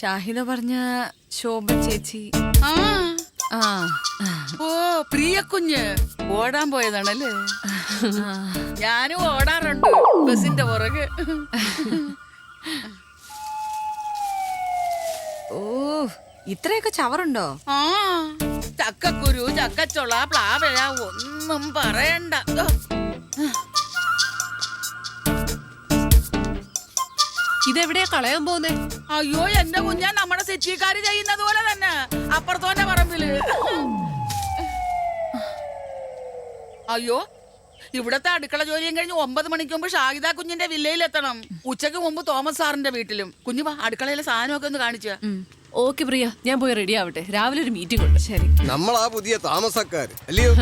ഷാഹിദ പറഞ്ഞ ശോഭ ചേച്ചി. ആ. ആ. ഓ പ്രിയ കുഞ്ഞ് ഓടാൻ പോയതാണല്ലേ? ഞാനും ഓടാറുണ്ട് ബസിന്റെ പുറകെ. ഓ ഇത്രയൊക്കെ ചവറുണ്ടോ? ആ ചക്കക്കുരു ചക്കച്ചുള പ്ലാവ ഒന്നും പറയണ്ട. ഇതെവിടെയാ കളയാൻ പോകുന്നേ? അയ്യോ എന്റെ കുഞ്ഞാ നമ്മുടെ സെച്ചിക്കാര് ചെയ്യുന്നത് പോലെ തന്നെ. അപ്പുറത്തോന്റെ പറമ്പിൽ. അയ്യോ ഇവിടത്തെ അടുക്കള ജോലിയും കഴിഞ്ഞ് ഒമ്പത് മണിക്ക് മുമ്പ് ഷാഹിദ കുഞ്ഞിന്റെ വില്ലയിൽ എത്തണം ഉച്ചയ്ക്ക് മുമ്പ് തോമസ് സാറിന്റെ വീട്ടിലും. കുഞ്ഞു വാ അടുക്കളയിലെ സാധനമൊക്കെ ഒന്ന് കാണിച്ചു ഓക്കെ പ്രിയ ഞാൻ പോയി റെഡി ആവട്ടെ. രാവിലെ ഒരു മീറ്റിംഗ് ഉണ്ട്. ശരി. നമ്മൾ ആ പുതിയ താമസക്കാർ അല്ലയോ?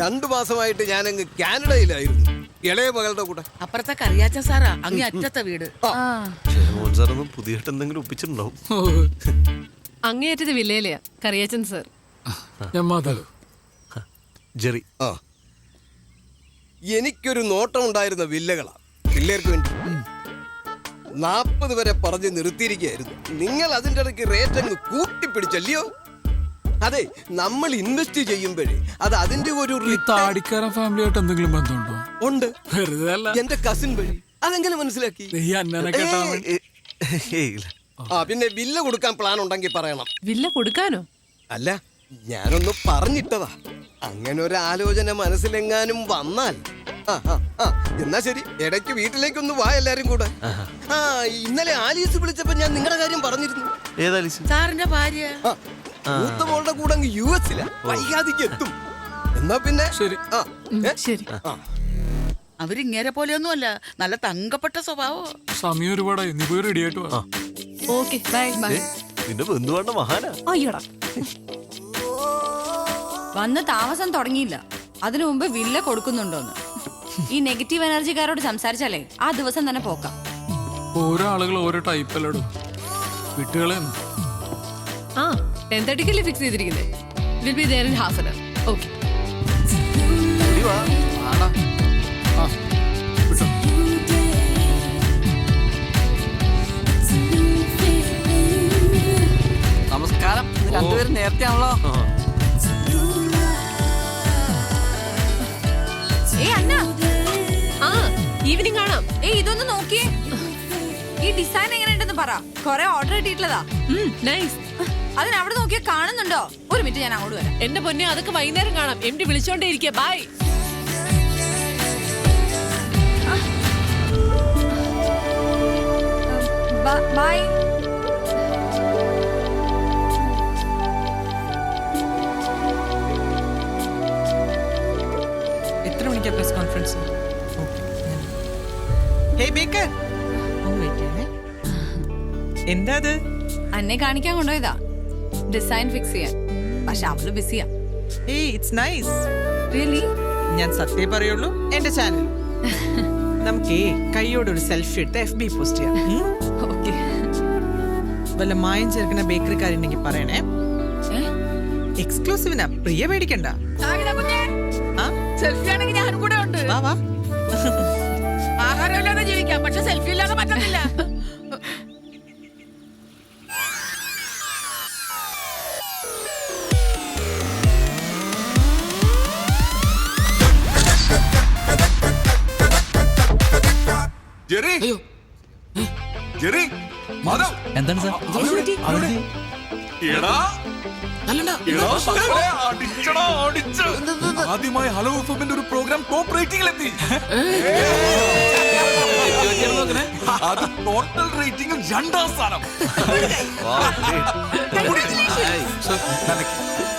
രണ്ടു മാസമായിട്ട് ഞാനങ്ങ് കാനഡയിലായിരുന്നു. ഇളയ മകളുടെ കൂടെ. അപ്പുറത്തെ കറിയാച്ച സാറാ അങ്ങേ അറ്റത്തെ വീട്. ആ. മോഹൻ സാറൊന്നും പുതിയതായിട്ട് എന്തെങ്കിലും ഒപ്പിച്ചിട്ടുണ്ടാവും. അങ്ങേയറ്റത് വില്ലയിലെയാ കറിയാച്ചൻ സാർ. ഞാൻ മാതാവ്. ജെറി. ആ. എനിക്കൊരു നോട്ടം ഉണ്ടായിരുന്ന വില്ലകളാ. പിള്ളേർക്ക് വേണ്ടി. നാപ്പത് വരെ പറഞ്ഞ് നിർത്തിയിരിക്കുകയായിരുന്നു. നിങ്ങൾ അതിന്റെ ഇടയ്ക്ക് റേറ്റ് അങ്ങ് കൂട്ടിപ്പിടിച്ചല്ലയോ? അതെ നമ്മൾ ഇൻവെസ്റ്റ് ചെയ്യുമ്പോഴേ അത് അതിന്റെ ഒരു ഫാമിലിയായിട്ട് എന്തെങ്കിലും ബന്ധമുണ്ടോ? ഉണ്ട്. വെറുതെ അല്ല എന്റെ കസിൻ വഴി. അതെങ്ങനെ മനസ്സിലാക്കി? ഈ അന്നനെ കേട്ടാ മതി. ഏയ് ഇല്ല. ആ പിന്നെ വില്ല കൊടുക്കാൻ പ്ലാൻ ഉണ്ടെങ്കിൽ പറയണം. വില്ല കൊടുക്കാനോ? അല്ല ഞാനൊന്ന് പറഞ്ഞിട്ടതാ. അങ്ങനെ ഒരു ആലോചന മനസ്സിലെങ്ങാനും വന്നാൽ. ആ, ആ, ആ, എന്നാ ശരി. ഇടയ്ക്ക് വീട്ടിലേക്കൊന്ന് വാ എല്ലാരും കൂടെ. ആ ഇന്നലെ ആലീസ് വിളിച്ചപ്പോ ഞാൻ നിങ്ങളുടെ കാര്യം പറഞ്ഞിരുന്നു. ഏതാ ലിസി സാറിന്റെ ഭാര്യ. ആ, മൂത്ത മോളുടെ കൂടെ അങ്ങ് യു എസിലാ. വൈകാതിക്ക് എത്തും. എന്നാ പിന്നെ? ശരി. ആ ഏ? ശരി. ആ, അവരിങ്ങേരെ പോലെയൊന്നുമല്ല. നല്ല തങ്കപ്പെട്ട സ്വഭാവം. സമയം ഒരുപാടായി. നീ പോയി റെഡി ആയിട്ട് വാ. Okay bye bye. ഏ, നിന്റെ ബന്ധുവാണ്ട മഹാനാ. അയ്യടാ. വന്ന് താമസം തുടങ്ങിയില്ല. അതിനു മുമ്പ് വില്ല കൊടുക്കുന്നുണ്ടോന്ന്. ഈ നെഗറ്റീവ് എനർജിക്കാരോട് സംസാരിച്ചാലേ ആ ദിവസം തന്നെ പോക്കാം. ഓരോ ആളുകൾ ഓരോ ടൈപ്പ് അല്ലടും വിട്ടുകളെ ആ ടെൻ തേർട്ടിക്കല്ലേ ഫിക്സ് ചെയ്തിരിക്കുന്നത് will be there in half an hour. Okay ആണല്ലോ ഏ അന്ന. ആ ഈവനിങ് കാണാം ഏ ഇതൊന്ന് നോക്കിയേ. ഈ ഡിസൈൻ എങ്ങനെയുണ്ടെന്ന് പറ. കൊറേ ഓർഡർ കിട്ടിയിട്ടുള്ളതാ നൈസ് അതിന് അവിടെ നോക്കിയാ കാണുന്നുണ്ടോ? ഒരു മിനിറ്റ് ഞാൻ അങ്ങോട്ട് വരാം. എന്റെ പൊന്നെ അതൊക്കെ വൈകുന്നേരം കാണാം. എം ഡി വിളിച്ചോണ്ടേ ഇരിക്കുക ബൈ ബൈ മണിക്കാ പ്രസ് കോൺഫറൻസ് ഹേ ബേക്കർ എന്താ അത്? അന്നെ കാണിക്കാൻ കൊണ്ടുപോയതാ. ഡിസൈൻ ഫിക്സ് ചെയ്യാൻ. പക്ഷെ അവൾ ബിസിയാ ഏയ് ഇറ്റ്സ് നൈസ് റിയലി ഞാൻ സത്യം പറയുള്ളൂ എന്റെ ചാനൽ നമുക്ക് കൈയോടെ ഒരു സെൽഫി എടുത്ത് എഫ് ബി പോസ്റ്റ് ചെയ്യാം? ഓക്കെ വല്ല മായം ചേർക്കുന്ന ബേക്കറിക്കാരുണ്ടെങ്കിൽ പറയണേ. എക്സ്ക്ലൂസീവിനാ പ്രിയ പേടിക്കണ്ട. ആ? സെൽഫി ആണെങ്കിൽ വാ വാ. ആഹാരമില്ലാതെ ജീവിക്കാം പക്ഷെ സെൽഫി ഇല്ലാതെ പറ്റത്തില്ല. ജെറി. ജെറി. മാധവ്. എന്താണ് സാർ? എടാ. ആദ്യമായി ഹലോ എഫ്എമ്മിന്റെ ഒരു പ്രോഗ്രാം ടോപ്പ് റേറ്റിംഗിലെത്തി അത് ടോട്ടൽ റേറ്റിംഗിൽ രണ്ടാം സ്ഥാനം.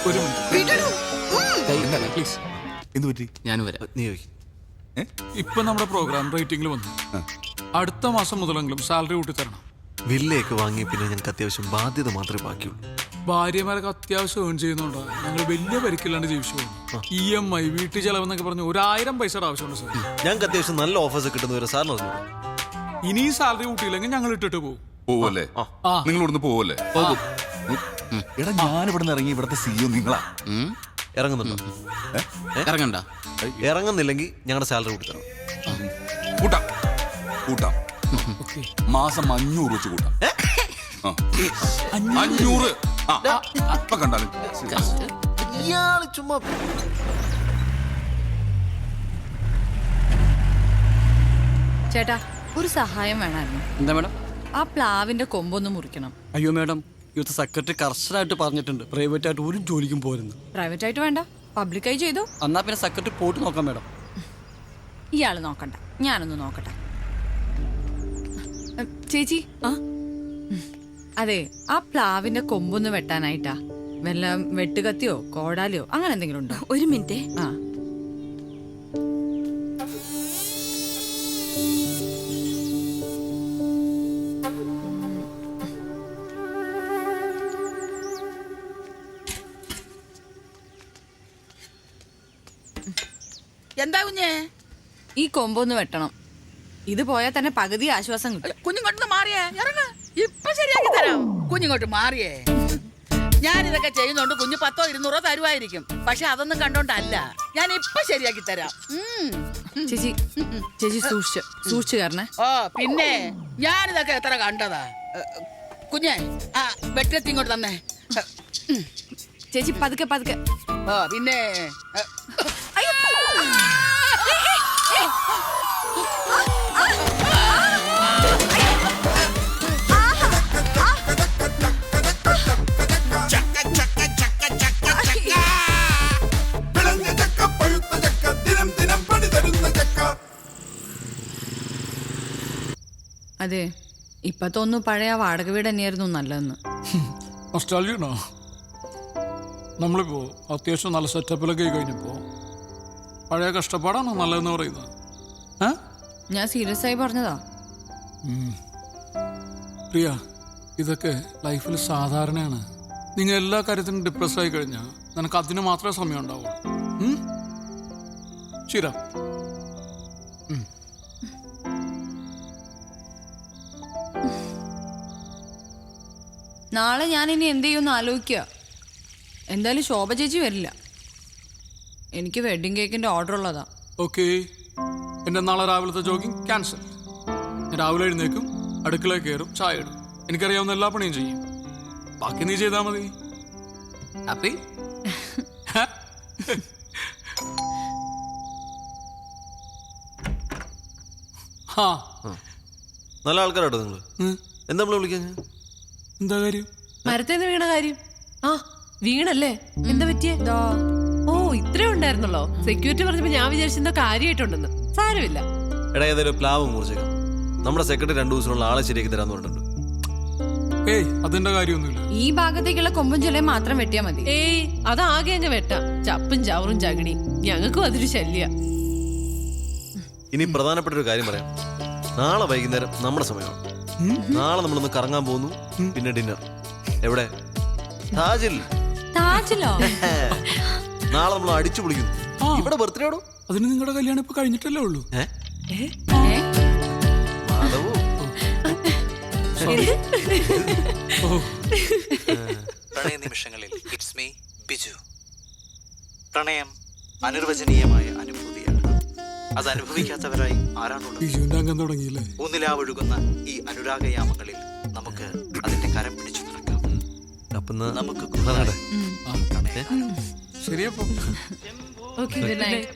ഒരു മിനിറ്റ്. പ്ലീസ് എന്ത് പറ്റി? ഞാൻ വരാം. നീ ചോദിക്ക്. ഇപ്പൊ നമ്മുടെ പ്രോഗ്രാം റേറ്റിംഗിൽ വന്നു. അടുത്ത മാസം മുതലെങ്കിലും സാലറി കൂട്ടി തരണം വില്ലയൊക്കെ വാങ്ങിയ പിന്നെ ഞങ്ങൾക്ക് അത്യാവശ്യം ബാധ്യത മാത്രമേ ബാക്കിയുള്ളൂ. ഭാര്യമാരൊക്കെ അത്യാവശ്യം ഏൺ ചെയ്യുന്നുണ്ടോ? ഞങ്ങൾ വലിയ പരിക്കില്ലാണ്ട് ജീവിച്ചു പോകും ഇ എം ഐ വീട്ടിൽ ചെലവെന്നൊക്കെ പറഞ്ഞ് ഒരായിരം പൈസയുടെ ആവശ്യമുണ്ട് സാർ. ഞങ്ങൾക്ക് അത്യാവശ്യം നല്ല ഓഫേഴ്സ് കിട്ടുന്നവരെ സാറിന് പറഞ്ഞു ഇനി സാലറി കൂട്ടിയില്ലെങ്കിൽ ഞങ്ങൾ ഇട്ടിട്ട് പോകും. പോവല്ലേ? ആ. നിങ്ങൾ ഇവിടുന്ന് പോവല്ലേ? എടാ ഞാൻ ഇവിടെ നിന്ന് ഇറങ്ങി ഇവിടുത്തെ സിഇഒ നിങ്ങളാ. ഇറങ്ങുന്നുണ്ടോ? ഇറങ്ങണ്ട. ഇറങ്ങുന്നില്ലെങ്കിൽ ഞങ്ങളുടെ സാലറി കൂട്ടി തരണം കൂട്ടാം. കൂട്ടാം. മാസം അഞ്ഞൂറ് വെച്ച് കൂട്ടാം. ആ. അഞ്ഞൂറ്. ആ അപ്പൊ കണ്ടാലും ഇയാൾ ചുമ്മാ ചേട്ടാ ഒരു സഹായം വേണമായിരുന്നു എന്താ മേഡം? ആ പ്ലാവിന്റെ കൊമ്പൊന്ന് മുറിക്കണം. അയ്യോ മേഡം ഇവിടുത്തെ സെക്രട്ടറി കർശനായിട്ട് പറഞ്ഞിട്ടുണ്ട്. പ്രൈവറ്റ് ആയിട്ട് ഒരു ജോലിക്കും പോരുന്നു. പ്രൈവറ്റ് ആയിട്ട് വേണ്ട പബ്ലിക്കായി ചെയ്തു. എന്നാ പിന്നെ സെക്രട്ടറി പോയിട്ട് നോക്കാം മേഡം. ഇയാൾ നോക്കണ്ട. ഞാനൊന്ന് നോക്കട്ടെ. ചേച്ചി ആ. അതെ ആ പ്ലാവിന്റെ കൊമ്പൊന്ന് വെട്ടാനായിട്ടാ. വല്ല വെട്ടുകത്തിയോ കോടാലിയോ അങ്ങനെ എന്തെങ്കിലും ഉണ്ടോ? ഒരു മിനിറ്റ്. ആ. എന്താ കുഞ്ഞേ? ഈ കൊമ്പൊന്ന് വെട്ടണം. ഇത് പോയാൽ തന്നെ പകുതി ആശ്വാസം കിട്ടും. കുഞ്ഞിങ്ങോട്ട് മാറിയേ. ഇറങ്ങ. ഇപ്പൊ ശരിയാക്കി തരാം. കുഞ്ഞിങ്ങോട്ട് മാറിയേ. ഞാൻ ഇതൊക്കെ ചെയ്യുന്നോണ്ട് കുഞ്ഞ് പത്തോ ഇരുന്നൂറോ തരുമായിരിക്കും പക്ഷെ അതൊന്നും കണ്ടോണ്ടല്ല. ഞാൻ ഇപ്പൊ ശരിയാക്കി തരാം. ചേച്ചി ചേച്ചി സൂക്ഷിച്ചു സൂക്ഷിച്ചു കാരണേ ഓ പിന്നെ ഞാനിതൊക്കെ എത്ര കണ്ടതാ? കുഞ്ഞെ ആ വെട്ടത്തി ഇങ്ങോട്ട് തന്നെ. ചേച്ചി പതുക്കെ പതുക്കെ. ഓ പിന്നെ അതെ ഇപ്പൊ തോന്നുന്നു പഴയ വാടക വീട് തന്നെയായിരുന്നു നല്ലതെന്ന് നൊസ്റ്റാൾജിയാണോ നമ്മളിപ്പോ അത്യാവശ്യം നല്ല സെറ്റപ്പിലൊക്കെ ആയി കഴിഞ്ഞപ്പോ പഴയ കഷ്ടപ്പാടാണോ നല്ലതെന്ന് പറയുന്നത്? ഞാൻ സീരിയസ് ആയി പറഞ്ഞതാ. പ്രിയ ഇതൊക്കെ ലൈഫിൽ സാധാരണയാണ്. നിങ്ങൾ എല്ലാ കാര്യത്തിനും ഡിപ്രസ് ആയി കഴിഞ്ഞാൽ നിനക്ക് അതിന് മാത്രമേ സമയം ഉണ്ടാവുള്ളൂ? ശിര നാളെ ഞാൻ ഇനി എന്ത് ചെയ്യുമെന്ന് ആലോചിക്കുക. എന്തായാലും ശോഭ ചേച്ചി വരില്ല. എനിക്ക് വെഡിങ് കേക്കിന്റെ ഓർഡർ ഉള്ളതാ. ഓക്കെ എന്റെ നാളെ രാവിലത്തെ ജോഗിങ് ക്യാൻസൽ ഞാൻ രാവിലെ എഴുന്നേക്കും അടുക്കളയിൽ കയറും ചായ ഇടും. എനിക്കറിയാവുന്ന എല്ലാ പണിയും ചെയ്യും. ബാക്കി നീ ചെയ്താൽ മതി. ഹാപ്പി ഹാ. നല്ല ആൾക്കാരാട്ടോ നിങ്ങൾ. ഉം. എന്താ നമ്മളെ വിളിക്കാൻ എന്താ കാര്യം? മരത്തേന്ന് വീണ കാര്യം. ആ വീണല്ലേ? എന്താ പറ്റിയേ? ഓ ഇത്രേ ഉണ്ടായിരുന്നല്ലോ സെക്യൂരിറ്റി പറഞ്ഞപ്പോ ഞാൻ വിചാരിച്ചെന്തോ കാര്യമായിട്ടുണ്ടെന്ന്. സാരമില്ല. എടാ ഏതൊരു പ്ലാവ് മൂർച്ചക നമ്മുടെ സെക്രട്ടറി രണ്ടു ദിവസമുള്ള ആളെ ശരിയാക്കി തരാന്ന് പറഞ്ഞിട്ടുണ്ട്. ഏയ് അതിന്റെ കാര്യമൊന്നുമില്ല. ഈ ഭാഗത്തേക്കുള്ള കൊമ്പും ചൊല്ലയും മാത്രം വെട്ടിയാ മതി. ഏയ് അതാകെ അങ്ങ് വെട്ടാം. ചപ്പും ചവറും ചകിണി ഞങ്ങൾക്കും അതൊരു ശല്യ. ഇനി പ്രധാനപ്പെട്ട ഒരു കാര്യം പറയാം. നാളെ വൈകുന്നേരം നമ്മുടെ സമയമാണ്. നാളെ നമ്മളൊന്ന് കറങ്ങാൻ പോകുന്നു. പിന്നെ ഡിന്നർ എവിടെ? താജിൽ. താജിലോ? നാളെ നമ്മൾ അടിച്ചു പൊളിക്കുന്നു. ഇവിടെ ബർത്ത്ഡേ ആണോ? അതിന് നിങ്ങളുടെ കല്യാണം ഇപ്പൊ കഴിഞ്ഞിട്ടല്ലേ ഉള്ളൂ? പ്രണയ നിമിഷങ്ങളിൽ ഇറ്റ്സ് മീ ബിജു. പ്രണയം അനിർവചനീയമായ അനുഭൂതിയാണ്. അത് അനുഭവിക്കാത്തവരായി ആരാണുള്ളത്? ഊന്നിലാവൊഴുകുന്ന ഈ അനുരാഗയാമങ്ങളിൽ നമുക്ക് അതിന്റെ കരം പിടിച്ചു നടക്കാം. അപ്പൊ നമുക്ക് ഇറങ്ങട്ടെ. ശരിയപ്പോ. Okay good night.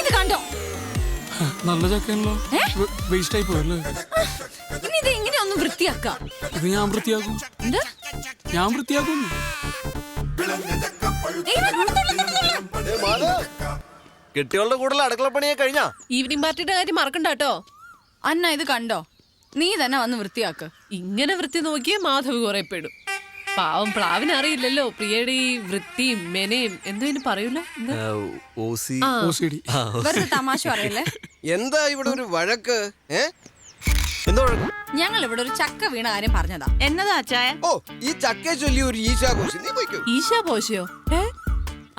ഇത് കണ്ടോ? നല്ല ചക്കയാണല്ലോ. വേസ്റ്റ് ആയി പോയല്ലേ? ഇനി ഇത് എങ്ങനെ ഒന്ന് വൃത്തിയാക്കാം? ഇത് ഞാൻ വൃത്തിയാക്കും. ഞാൻ വൃത്തിയാക്കും. കൂടെ കെട്ടികളുടെ കൂടുതൽ അടുക്കള പണിയെ കഴിഞ്ഞാ? ഈവനിങ് പാർട്ടിയുടെ കാര്യം മറക്കണ്ട കേട്ടോ. അന്ന ഇത് കണ്ടോ? നീ തന്നെ വന്ന് വൃത്തിയാക്ക്. ഇങ്ങനെ വൃത്തി നോക്കിയേ മാധവ് കുറെ പെടും. പാവം പ്ലാവിന് അറിയില്ലല്ലോ. പ്രിയയുടെ ഈ വൃത്തിയും മെനയും എന്തോ ഇനി പറയൂല? വെറുതെ തമാശ പറയല്ലേ? എന്താ ഇവിടെ ഒരു വഴക്ക്? ഏ? എന്താ വഴക്ക്? ഞങ്ങൾ ഇവിടെ ഒരു ചക്ക വീണ കാര്യം പറഞ്ഞതാ. എന്നതാ അച്ചായ? ഓ ഈ ചക്കയെ ചൊല്ലി ഒരു ഈശാഘോഷം നീ പോയിക്കോ. ഈശാ പോശയോ ഏ?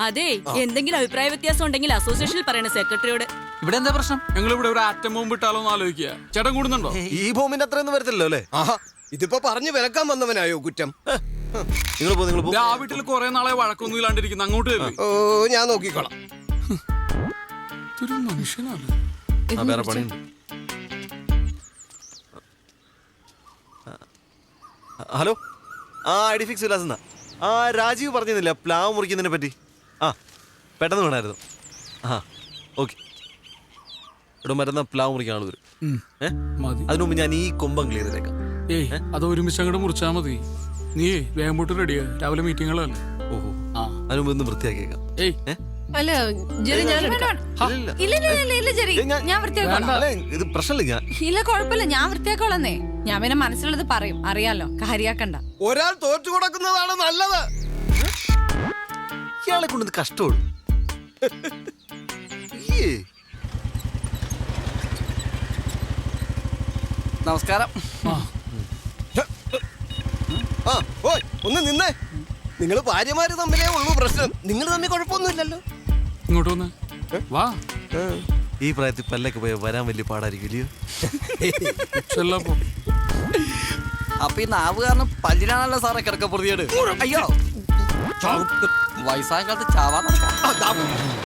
അതെ എന്തെങ്കിലും അഭിപ്രായ വ്യത്യാസം ഉണ്ടെങ്കിൽ അസോസിയേഷനിൽ പറയണ സെക്രട്ടറിയോട് ഇവിടെ എന്താ പ്രശ്നം? ഞങ്ങൾ ഇവിടെ ഒരു ആറ്റം ബോംബ് ഇട്ടാലോ എന്ന് ആലോചിക്കുക. ചേട്ടൻ കൂടുന്നുണ്ടോ? ഈ ഭൂമിന്റെ അത്രയൊന്നും വരത്തില്ലല്ലോ അല്ലേ? ആഹാ. ഇതിപ്പോ പറഞ്ഞു വിലക്കാൻ വന്നവനായോ കുറ്റം? നിങ്ങൾ പോ നിങ്ങൾ പോ. ആ വീട്ടിൽ കുറെ നാളെ വഴക്കൊന്നും ഇല്ലാണ്ടിരിക്കുന്നു. അങ്ങോട്ട് കയറി ഓ ഞാൻ നോക്കിക്കോളാം. ഇതൊരു മനുഷ്യനാണ്. ആ വേറെ പണിയുണ്ട് ഹലോ? ആ ഐഡി ഡി ഫിക്സ് വിലാസെന്നാ. ആ രാജീവ് പറഞ്ഞിരുന്നില്ല പ്ലാവ് മുറിക്കുന്നതിനെ പറ്റി. ആ പെട്ടെന്ന് വേണമായിരുന്നു. ആ ഓക്കെ. ഇവിടെ മരുന്ന പ്ലാവ് മുറിക്കാൻ ആൾ വരും. ഏ? മതി. അതിനു മുമ്പ് ഞാൻ ഈ കൊമ്പം ക്ലിയർ ചെയ്തേക്കാം. ഏയ് അത് ഒരുമിച്ച് അങ്ങോട്ട് മുറിച്ചാ മതി. നീ വേഗം പോട്ട് റെഡിയാ രാവിലെ മീറ്റിങ്ങുകളല്ലേ ഓഹോ. ആ. അതിനു മുമ്പ് ഒന്ന് വൃത്തിയാക്കിയേക്കാം. ഏയ്. ഏ? അല്ല ജെറി ഞാൻ എടുക്കാം. ഇല്ല, ഇല്ല. ഇല്ല ഇല്ല. ഇല്ല ജെറി. ഏ, ഞാൻ- ഞാൻ വൃത്തിയാക്കോളാം. അല്ല, ഇത് പ്രശ്നമില്ല ഞാൻ ഇല്ല കുഴപ്പമില്ല. ഞാൻ വൃത്തിയാക്കോളന്നേ. ഞാൻ പിന്നെ മനസ്സിലുള്ളത് പറയും. അറിയാലോ. കാര്യാക്കണ്ട. ഒരാൾ തോറ്റു കൊടുക്കുന്നതാണ് നല്ലത്. ഇയാളെ കൊണ്ടത് കഷ്ടമുള്ളു. നമസ്കാരം. ആ. ഓയ് ഒന്ന് നിന്നേ. നിങ്ങൾ ഭാര്യമാര് തമ്മിലേ ഉള്ളൂ പ്രശ്നം. നിങ്ങൾ തമ്മിൽ കുഴപ്പമൊന്നുമില്ലല്ലോ. ഇങ്ങോട്ട് വന്ന്. വാ. ഈ പ്രായത്തിൽ പല്ലൊക്കെ പോയ വരാൻ വലിയ പാടായിരിക്കും ഇല്ലയോ? ചെല്ലപ്പോ അപ്പൊ ഈ നാവ് കാരണം പല്ലിനാണല്ലോ സാറേ കിടക്ക പ്രതിയേട് അയ്യോ. വയസ്സായ കാലത്ത് ചാവാൻ നടക്കാം